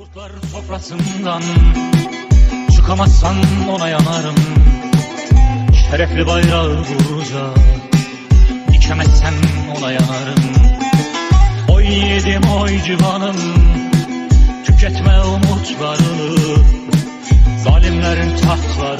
Kurtlar sofrasından Çıkamazsan ona yanarım. Şerefli bayrağı vuracak. Dikemezsen ona yanarım. Oy yedim oy civanım. Tüketme umutlarını. Zalimlerin tahtlarını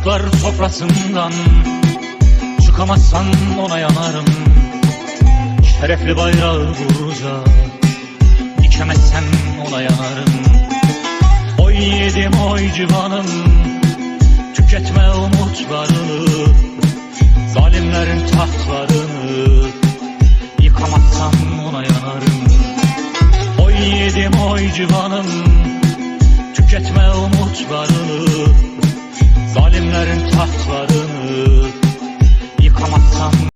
Ben bu kurtlar sofrasından Çıkamazsan ona yanarım. Şerefli bayrağı vuracak Dikemezsen ona yanarım. Oy yedim oy civanım Tüketme umutlarını. Zalimlerin tahtlarını Yıkamazsan ona yanarım. Oy yedim oy civanım Tüketme umutlarını Zalimlerin tahtları